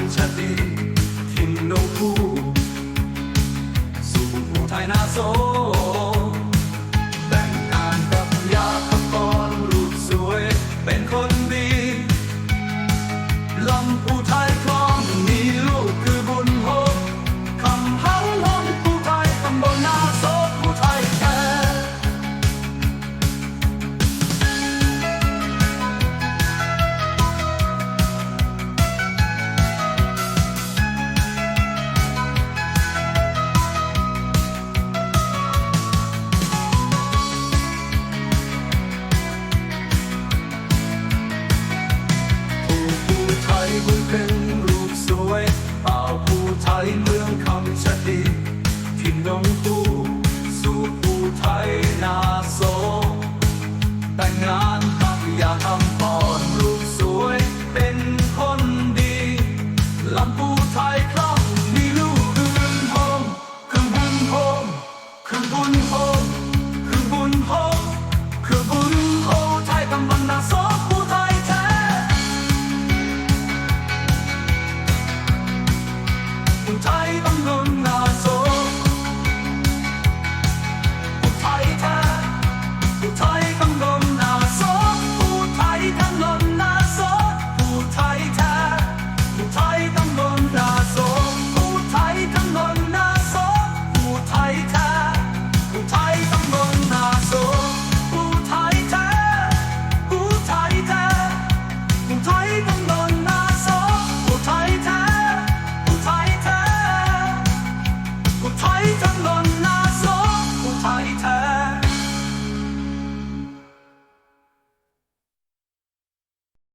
ำชาติทิ้งนกคู่สู่ภูไทยนาโซ มือขึ้นรูปสวยเป่าผู้ไทยเมืองคำชะดีที่น้องผู้สู่ผู้ไทยนาโซแต่งงาน